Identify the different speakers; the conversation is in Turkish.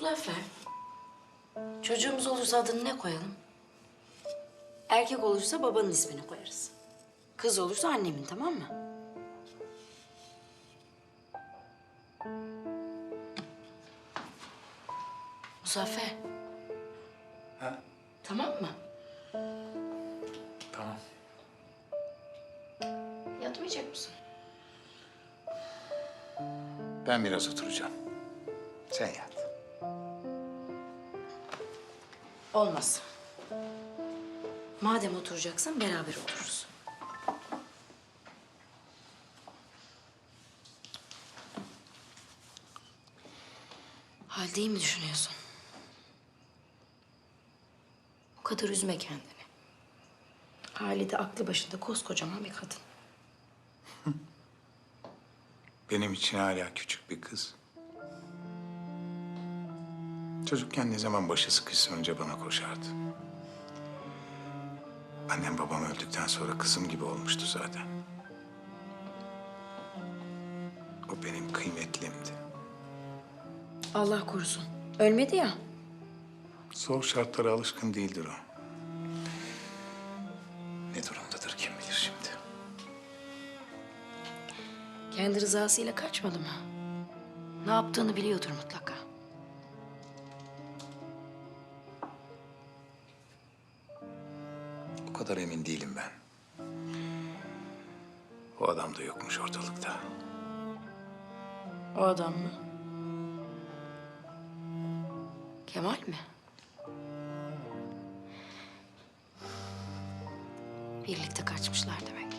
Speaker 1: Muzaffer, çocuğumuz olursa adını ne koyalım? Erkek olursa babanın ismini koyarız. Kız olursa annemin, tamam mı? Muzaffer,
Speaker 2: Ha?
Speaker 1: tamam mı?
Speaker 2: Tamam.
Speaker 1: Yatmayacak mısın?
Speaker 2: Ben biraz oturacağım. Sen yat.
Speaker 1: Olmaz. Madem oturacaksın beraber otururuz. Halde iyi mi düşünüyorsun? Bu kadar üzme kendini. Halide aklı başında koskocaman bir kadın.
Speaker 2: Benim için hala küçük bir kız. Çocukken ne zaman başı sıkışsa önce bana koşardı. Annem babam öldükten sonra kızım gibi olmuştu zaten. O benim kıymetlimdi.
Speaker 1: Allah korusun. Ölmedi ya.
Speaker 2: Zor şartlara alışkın değildir o. Ne durumdadır kim bilir şimdi.
Speaker 1: Kendi rızasıyla kaçmadı mı? Ne yaptığını biliyordur mutlaka.
Speaker 2: Kadar emin değilim ben. O adam da yokmuş ortalıkta.
Speaker 1: O adam mı? Kemal mi? Birlikte kaçmışlar demek.